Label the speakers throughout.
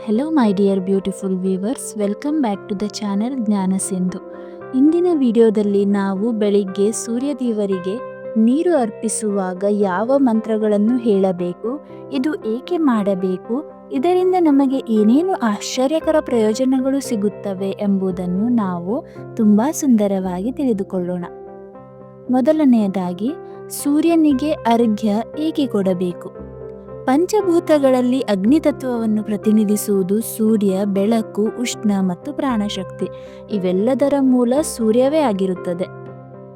Speaker 1: Hello my dear beautiful viewers welcome back to the channel Jnana Sindhu ಇಂದಿನ ವಿಡಿಯೋದಲ್ಲಿ ನಾವು ಬೆಳಿಗ್ಗೆ ಸೂರ್ಯದೇವರಿಗೆ ನೀರು ಅರ್ಪಿಸುವಾಗ ಯಾವ ಮಂತ್ರಗಳನ್ನು ಹೇಳಬೇಕು, ಇದು ಏಕೆ ಮಾಡಬೇಕು, ಇದರಿಂದ ನಮಗೆ ಏನೇನು ಆಶ್ಚರ್ಯಕರ ಪ್ರಯೋಜನಗಳು ಸಿಗುತ್ತವೆ ಎಂಬುದನ್ನು ನಾವು ತುಂಬ ಸುಂದರವಾಗಿ ತಿಳಿದುಕೊಳ್ಳೋಣ. ಮೊದಲನೆಯದಾಗಿ, ಸೂರ್ಯನಿಗೆ ಅರ್ಘ್ಯ ಏಕೆ ಕೊಡಬೇಕು? ಪಂಚಭೂತಗಳಲ್ಲಿ ಅಗ್ನಿತತ್ವವನ್ನು ಪ್ರತಿನಿಧಿಸುವುದು ಸೂರ್ಯ, ಬೆಳಕು, ಉಷ್ಣ ಮತ್ತು ಪ್ರಾಣಶಕ್ತಿ. ಇವೆಲ್ಲದರ ಮೂಲ ಸೂರ್ಯವೇ ಆಗಿರುತ್ತದೆ.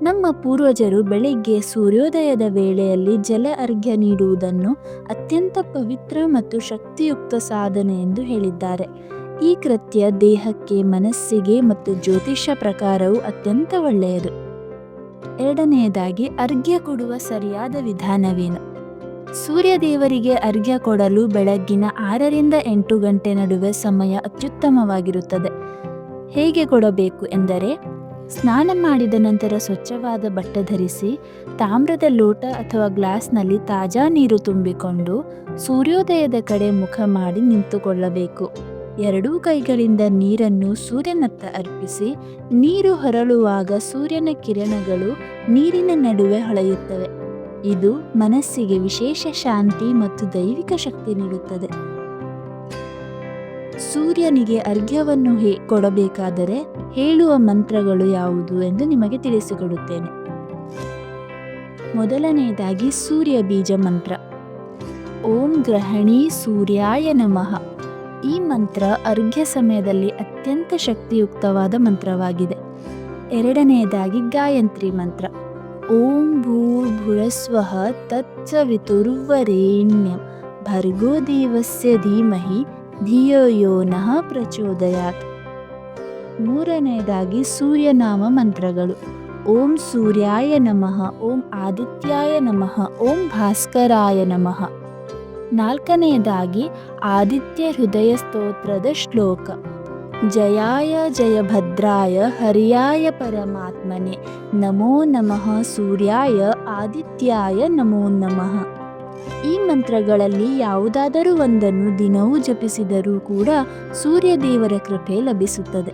Speaker 1: ನಮ್ಮ ಪೂರ್ವಜರು ಬೆಳಿಗ್ಗೆ ಸೂರ್ಯೋದಯದ ವೇಳೆಯಲ್ಲಿ ಜಲ ಅರ್ಘ್ಯ ನೀಡುವುದನ್ನು ಅತ್ಯಂತ ಪವಿತ್ರ ಮತ್ತು ಶಕ್ತಿಯುಕ್ತ ಸಾಧನೆ ಎಂದು ಹೇಳಿದ್ದಾರೆ. ಈ ಕೃತ್ಯ ದೇಹಕ್ಕೆ, ಮನಸ್ಸಿಗೆ ಮತ್ತು ಜ್ಯೋತಿಷ್ಯ ಪ್ರಕಾರವು ಅತ್ಯಂತ ಒಳ್ಳೆಯದು. ಎರಡನೆಯದಾಗಿ, ಅರ್ಘ್ಯ ಕೊಡುವ ಸರಿಯಾದ ವಿಧಾನವೇನು? ಸೂರ್ಯದೇವರಿಗೆ ಅರ್ಘ್ಯ ಕೊಡಲು ಬೆಳಗ್ಗಿನ ಆರರಿಂದ ಎಂಟು ಗಂಟೆ ನಡುವೆ ಸಮಯ ಅತ್ಯುತ್ತಮವಾಗಿರುತ್ತದೆ. ಹೇಗೆ ಕೊಡಬೇಕು ಎಂದರೆ, ಸ್ನಾನ ಮಾಡಿದ ನಂತರ ಸ್ವಚ್ಛವಾದ ಬಟ್ಟೆ ಧರಿಸಿ, ತಾಮ್ರದ ಲೋಟ ಅಥವಾ ಗ್ಲಾಸ್ನಲ್ಲಿ ತಾಜಾ ನೀರು ತುಂಬಿಕೊಂಡು ಸೂರ್ಯೋದಯದ ಕಡೆ ಮುಖ ಮಾಡಿ ನಿಂತುಕೊಳ್ಳಬೇಕು. ಎರಡೂ ಕೈಗಳಿಂದ ನೀರನ್ನು ಸೂರ್ಯನತ್ತ ಅರ್ಪಿಸಿ, ನೀರು ಹೊರಳುವಾಗ ಸೂರ್ಯನ ಕಿರಣಗಳು ನೀರಿನ ನಡುವೆ ಹೊಳೆಯುತ್ತವೆ. ಇದು ಮನಸ್ಸಿಗೆ ವಿಶೇಷ ಶಾಂತಿ ಮತ್ತು ದೈವಿಕ ಶಕ್ತಿ ನೀಡುತ್ತದೆ. ಸೂರ್ಯನಿಗೆ ಅರ್ಘ್ಯವನ್ನು ಹೇ, ಕೊಡಬೇಕಾದರೆ ಹೇಳುವ ಮಂತ್ರಗಳು ಯಾವುದು ಎಂದು ನಿಮಗೆ ತಿಳಿಸಿಕೊಡುತ್ತೇನೆ. ಮೊದಲನೆಯದಾಗಿ ಸೂರ್ಯ ಬೀಜ ಮಂತ್ರ. ಓಂ ಗ್ರಹಣಿ ಸೂರ್ಯಾಯ ನಮಃ. ಈ ಮಂತ್ರ ಅರ್ಘ್ಯ ಸಮಯದಲ್ಲಿ ಅತ್ಯಂತ ಶಕ್ತಿಯುಕ್ತವಾದ ಮಂತ್ರವಾಗಿದೆ. ಎರಡನೆಯದಾಗಿ ಗಾಯತ್ರಿ ಮಂತ್ರ. ಓಂ ಭೂರ್ಭುರಸ್ವಃ ತತ್ಸವಿತುರ್ವರೆಣ್ಯಂ ಭರ್ಗೋ ದೇವಸ್ಯ ಧೀಮಹಿ ಧಿಯೋ ಯೋ ನಃ ಪ್ರಚೋದಯಾತ್ ಮೂರನೆಯದಾಗಿ ಸೂರ್ಯನಾಮ ಮಂತ್ರಗಳು. ಓಂ ಸೂರ್ಯಾಯ ನಮಃ, ಓಂ ಆದಿತ್ಯಾಯ ನಮಃ, ಓಂ ಭಾಸ್ಕರಾಯ ನಮಃ. ನಾಲ್ಕನೆಯದಾಗಿ ಆದಿತ್ಯ ಹೃದಯ ಸ್ತೋತ್ರದ ಶ್ಲೋಕ. ಜಯಾಯ ಜಯಭದ್ರಾಯ ಹರಿಯಾಯ ಪರಮಾತ್ಮನೆ. ನಮೋ ನಮಃ ಸೂರ್ಯಾಯ ಆದಿತ್ಯಾಯ ನಮೋ ನಮಃ. ಈ ಮಂತ್ರಗಳಲ್ಲಿ ಯಾವುದಾದರೂ ಒಂದನ್ನು ದಿನವೂ ಜಪಿಸಿದರೂ ಕೂಡ ಸೂರ್ಯ ದೇವರ ಕೃಪೆ ಲಭಿಸುತ್ತದೆ.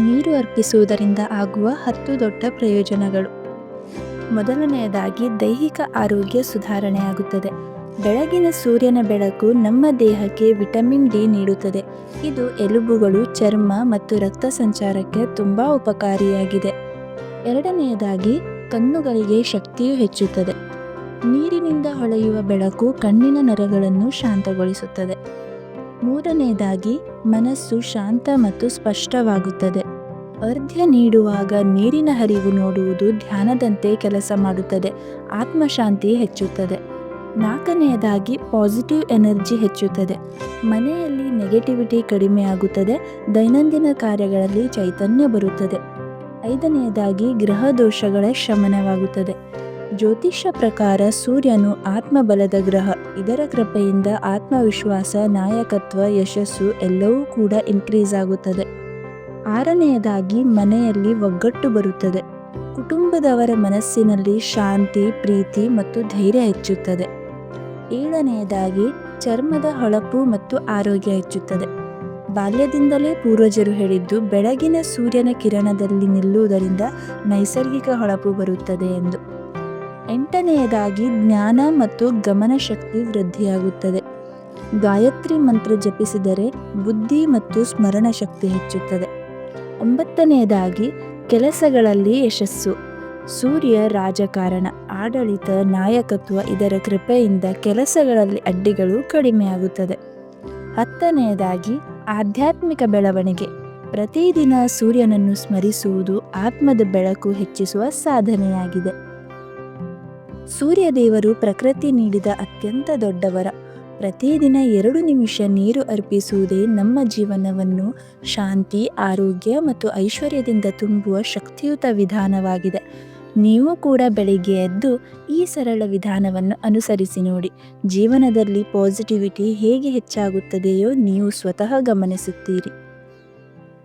Speaker 1: ನೀರು ಅರ್ಪಿಸುವುದರಿಂದ ಆಗುವ ಹತ್ತು ದೊಡ್ಡ ಪ್ರಯೋಜನಗಳು. ಮೊದಲನೆಯದಾಗಿ ದೈಹಿಕ ಆರೋಗ್ಯ ಸುಧಾರಣೆಯಾಗುತ್ತದೆ. ಬೆಳಗಿನ ಸೂರ್ಯನ ಬೆಳಕು ನಮ್ಮ ದೇಹಕ್ಕೆ ವಿಟಮಿನ್ ಡಿ ನೀಡುತ್ತದೆ. ಇದು ಎಲುಬುಗಳು, ಚರ್ಮ ಮತ್ತು ರಕ್ತ ಸಂಚಾರಕ್ಕೆ ತುಂಬ ಉಪಕಾರಿಯಾಗಿದೆ. ಎರಡನೆಯದಾಗಿ, ಕಣ್ಣುಗಳಿಗೆ ಶಕ್ತಿಯು ಹೆಚ್ಚುತ್ತದೆ. ನೀರಿನಿಂದ ಹೊಳೆಯುವ ಬೆಳಕು ಕಣ್ಣಿನ ನರಗಳನ್ನು ಶಾಂತಗೊಳಿಸುತ್ತದೆ. ಮೂರನೆಯದಾಗಿ, ಮನಸ್ಸು ಶಾಂತ ಮತ್ತು ಸ್ಪಷ್ಟವಾಗುತ್ತದೆ. ಅರ್ಧ್ಯ ನೀಡುವಾಗ ನೀರಿನ ಹರಿವು ನೋಡುವುದು ಧ್ಯಾನದಂತೆ ಕೆಲಸ ಮಾಡುತ್ತದೆ. ಆತ್ಮಶಾಂತಿ ಹೆಚ್ಚುತ್ತದೆ. ನಾಲ್ಕನೆಯದಾಗಿ ಪಾಸಿಟಿವ್ ಎನರ್ಜಿ ಹೆಚ್ಚುತ್ತದೆ. ಮನೆಯಲ್ಲಿ ನೆಗೆಟಿವಿಟಿ ಕಡಿಮೆಯಾಗುತ್ತದೆ. ದೈನಂದಿನ ಕಾರ್ಯಗಳಲ್ಲಿ ಚೈತನ್ಯ ಬರುತ್ತದೆ. ಐದನೆಯದಾಗಿ ಗ್ರಹ ದೋಷಗಳ ಶಮನವಾಗುತ್ತದೆ. ಜ್ಯೋತಿಷ್ಯ ಪ್ರಕಾರ ಸೂರ್ಯನು ಆತ್ಮಬಲದ ಗ್ರಹ. ಇದರ ಕೃಪೆಯಿಂದ ಆತ್ಮವಿಶ್ವಾಸ, ನಾಯಕತ್ವ, ಯಶಸ್ಸು ಎಲ್ಲವೂ ಕೂಡ ಇನ್ಕ್ರೀಸ್ ಆಗುತ್ತದೆ. ಆರನೆಯದಾಗಿ ಮನೆಯಲ್ಲಿ ಒಗ್ಗಟ್ಟು ಬರುತ್ತದೆ. ಕುಟುಂಬದವರ ಮನಸ್ಸಿನಲ್ಲಿ ಶಾಂತಿ, ಪ್ರೀತಿ ಮತ್ತು ಧೈರ್ಯ ಹೆಚ್ಚುತ್ತದೆ. ಏಳನೆಯದಾಗಿ ಚರ್ಮದ ಹೊಳಪು ಮತ್ತು ಆರೋಗ್ಯ ಹೆಚ್ಚುತ್ತದೆ. ಬಾಲ್ಯದಿಂದಲೇ ಪೂರ್ವಜರು ಹೇಳಿದ್ದು, ಬೆಳಗಿನ ಸೂರ್ಯನ ಕಿರಣದಲ್ಲಿ ನಿಲ್ಲುವುದರಿಂದ ನೈಸರ್ಗಿಕ ಹೊಳಪು ಬರುತ್ತದೆ ಎಂದು. ಎಂಟನೆಯದಾಗಿ ಜ್ಞಾನ ಮತ್ತು ಗಮನ ಶಕ್ತಿ ವೃದ್ಧಿಯಾಗುತ್ತದೆ. ಗಾಯತ್ರಿ ಮಂತ್ರ ಜಪಿಸಿದರೆ ಬುದ್ಧಿ ಮತ್ತು ಸ್ಮರಣ ಶಕ್ತಿ ಹೆಚ್ಚುತ್ತದೆ. ಒಂಬತ್ತನೆಯದಾಗಿ ಕೆಲಸಗಳಲ್ಲಿ ಯಶಸ್ಸು. ಸೂರ್ಯ ರಾಜಕಾರಣ, ಆಡಳಿತ, ನಾಯಕತ್ವ ಇದರ ಕೃಪೆಯಿಂದ ಕೆಲಸಗಳಲ್ಲಿ ಅಡ್ಡಿಗಳು ಕಡಿಮೆಯಾಗುತ್ತದೆ. ಹತ್ತನೆಯದಾಗಿ, ಆಧ್ಯಾತ್ಮಿಕ ಬೆಳವಣಿಗೆ. ಪ್ರತಿದಿನ ಸೂರ್ಯನನ್ನು ಸ್ಮರಿಸುವುದು ಆತ್ಮದ ಬೆಳಕು ಹೆಚ್ಚಿಸುವ ಸಾಧನೆಯಾಗಿದೆ. ಸೂರ್ಯ ದೇವರು ಪ್ರಕೃತಿ ನೀಡಿದ ಅತ್ಯಂತ ದೊಡ್ಡವರ ಪ್ರತಿದಿನ ಎರಡು ನಿಮಿಷ ನೀರು ಅರ್ಪಿಸುವುದೇ ನಮ್ಮ ಜೀವನವನ್ನು ಶಾಂತಿ, ಆರೋಗ್ಯ ಮತ್ತು ಐಶ್ವರ್ಯದಿಂದ ತುಂಬುವ ಶಕ್ತಿಯುತ ವಿಧಾನವಾಗಿದೆ. ನೀವು ಕೂಡ ಬೆಳಿಗ್ಗೆ ಎದ್ದು ಈ ಸರಳ ವಿಧಾನವನ್ನು ಅನುಸರಿಸಿ ನೋಡಿ. ಜೀವನದಲ್ಲಿ ಪಾಸಿಟಿವಿಟಿ ಹೇಗೆ ಹೆಚ್ಚಾಗುತ್ತದೆಯೋ ನೀವು ಸ್ವತಃ ಗಮನಿಸುತ್ತೀರಿ.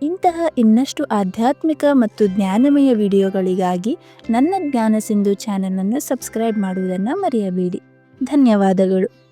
Speaker 1: ಇಂತಹ ಇನ್ನಷ್ಟು ಆಧ್ಯಾತ್ಮಿಕ ಮತ್ತು ಜ್ಞಾನಮಯ ವಿಡಿಯೋಗಳಿಗಾಗಿ ನನ್ನ ಜ್ಞಾನ ಸಿಂಧು ಚಾನಲನ್ನು ಸಬ್ಸ್ಕ್ರೈಬ್ ಮಾಡುವುದನ್ನು ಮರೆಯಬೇಡಿ. ಧನ್ಯವಾದಗಳು.